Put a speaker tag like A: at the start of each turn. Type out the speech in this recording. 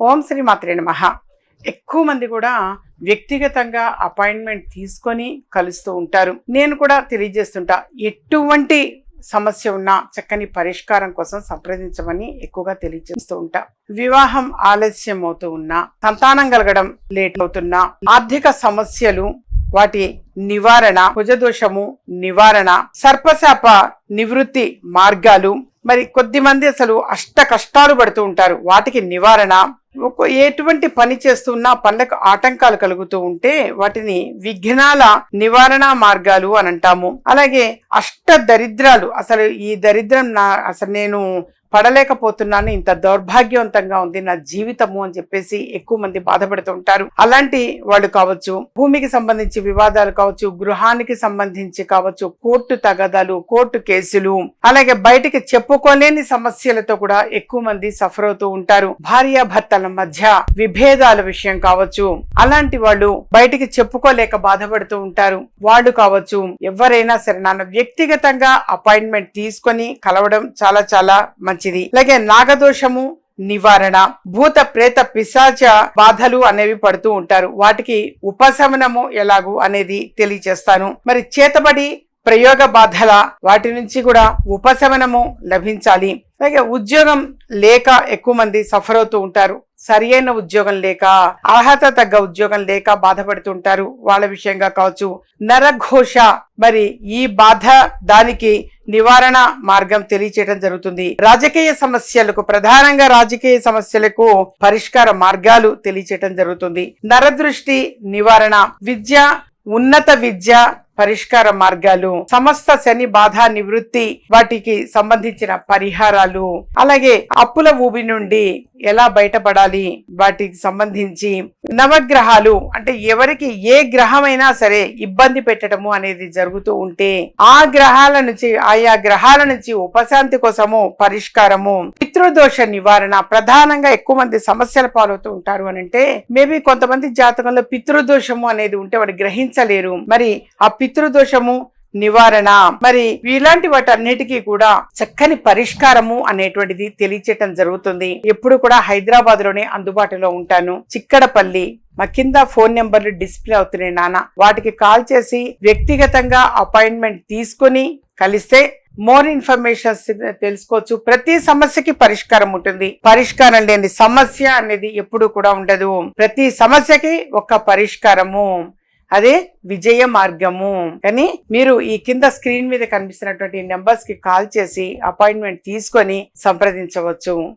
A: ఓం శ్రీ మాత్రే నమ. ఎక్కువ మంది కూడా వ్యక్తిగతంగా అపాయింట్మెంట్ తీసుకొని కలుస్తూ ఉంటారు. నేను కూడా తెలియజేస్తుంటా ఎటువంటి సమస్య ఉన్నా చక్కని పరిష్కారం కోసం సంప్రదించమని ఎక్కువగా తెలియజేస్తూ ఉంటా. వివాహం ఆలస్యం అవుతూ ఉన్నా సంతానం కలగడం లేట్ అవుతున్నా ఆర్థిక సమస్యలు వాటి నివారణ కుజదోషము నివారణ సర్పశాప నివృత్తి మార్గాలు మరి కొద్ది మంది అసలు అష్ట కష్టాలు పడుతూ ఉంటారు. వాటికి నివారణ ఎటువంటి పని చేస్తున్నా పనులకు ఆటంకాలు కలుగుతూ ఉంటే వాటిని విఘ్నాల నివారణ మార్గాలు అని అంటాము. అలాగే అష్ట దరిద్రాలు అసలు ఈ దరిద్రం నా అసలు నేను పడలేకపోతున్నాను ఇంత దౌర్భాగ్యవంతంగా ఉంది నా జీవితము అని చెప్పేసి ఎక్కువ మంది బాధపడుతూ ఉంటారు. అలాంటి వాళ్ళు కావచ్చు భూమికి సంబంధించి వివాదాలు కావచ్చు గృహానికి సంబంధించి కావచ్చు కోర్టు తగదాలు కోర్టు కేసులు అలాగే బయటికి చెప్పుకోలేని సమస్యలతో కూడా ఎక్కువ మంది సఫర్ అవుతూ ఉంటారు. భార్యాభర్తల మధ్య విభేదాల విషయం కావచ్చు. అలాంటి వాళ్ళు బయటికి చెప్పుకోలేక బాధపడుతూ ఉంటారు. వాళ్ళు కావచ్చు ఎవరైనా సరే నాన్న వ్యక్తిగతంగా అపాయింట్మెంట్ తీసుకొని కలవడం చాలా చాలా మంచిది. అలాగే నాగదోషము నివారణ భూత ప్రేత పిశాచ బాధలు అనేవి పడుతూ ఉంటారు. వాటికి ఉపశమనము ఎలాగు అనేది తెలియచేస్తాను. మరి చేతబడి ప్రయోగ బాధల వాటి నుంచి కూడా ఉపశమనము లభించాలి. అలాగే ఉద్యోగం లేక ఎక్కువ మంది సఫర్ అవుతూ ఉంటారు. సరియైన ఉద్యోగం లేక అర్హత తగ్గ ఉద్యోగం లేక బాధపడుతుంటారు వాళ్ళ విషయంగా కావచ్చు. నరఘోష మరి ఈ బాధ దానికి నివారణ మార్గం తెలియచేయడం జరుగుతుంది. రాజకీయ సమస్యలకు ప్రధానంగా రాజకీయ సమస్యలకు పరిష్కార మార్గాలు తెలియచేయడం జరుగుతుంది. నరదృష్టి నివారణ విద్య ఉన్నత విద్య పరిష్కార మార్గాలు సమస్త శని బాధ నివృత్తి వాటికి సంబంధించిన పరిహారాలు అలాగే అప్పుల ఊబి నుండి ఎలా బయటపడాలి వాటికి సంబంధించి నవగ్రహాలు అంటే ఎవరికి ఏ గ్రహమైనా సరే ఇబ్బంది పెట్టడము అనేది జరుగుతూ ఉంటే ఆ గ్రహాల నుంచి ఆయా గ్రహాల నుంచి ఉపశాంతి కోసము పరిష్కారము పితృదోష నివారణ ప్రధానంగా ఎక్కువ మంది సమస్యల పాలవుతూ ఉంటారు అని అంటే మేబీ కొంతమంది జాతకంలో పితృదోషము అనేది ఉంటే వాడు గ్రహించలేరు. మరి ఆ పితృదోషము నివారణ. మరి ఇలాంటి వాటన్నిటికీ కూడా చక్కని పరిష్కారము అనేటువంటిది తెలియచేయటం జరుగుతుంది. ఎప్పుడు కూడా హైదరాబాద్లోనే అందుబాటులో ఉంటాను. చిక్కడపల్లి మా కింద ఫోన్ నెంబర్లు డిస్ప్లే అవుతున్నాయి నాన్న. వాటికి కాల్ చేసి వ్యక్తిగతంగా అపాయింట్మెంట్ తీసుకొని కలిస్తే మోర్ ఇన్ఫర్మేషన్ తెలుసుకోవచ్చు. ప్రతి సమస్యకి పరిష్కారం ఉంటుంది. పరిష్కారం లేని సమస్య అనేది ఎప్పుడు కూడా ఉండదు. ప్రతి సమస్యకి ఒక పరిష్కారము. అదే విజయ మార్గము. కానీ మీరు ఈ కింద స్క్రీన్ మీద కనిపిస్తున్నటువంటి నెంబర్స్కి కాల్ చేసి అపాయింట్మెంట్ తీసుకొని సంప్రదించవచ్చు.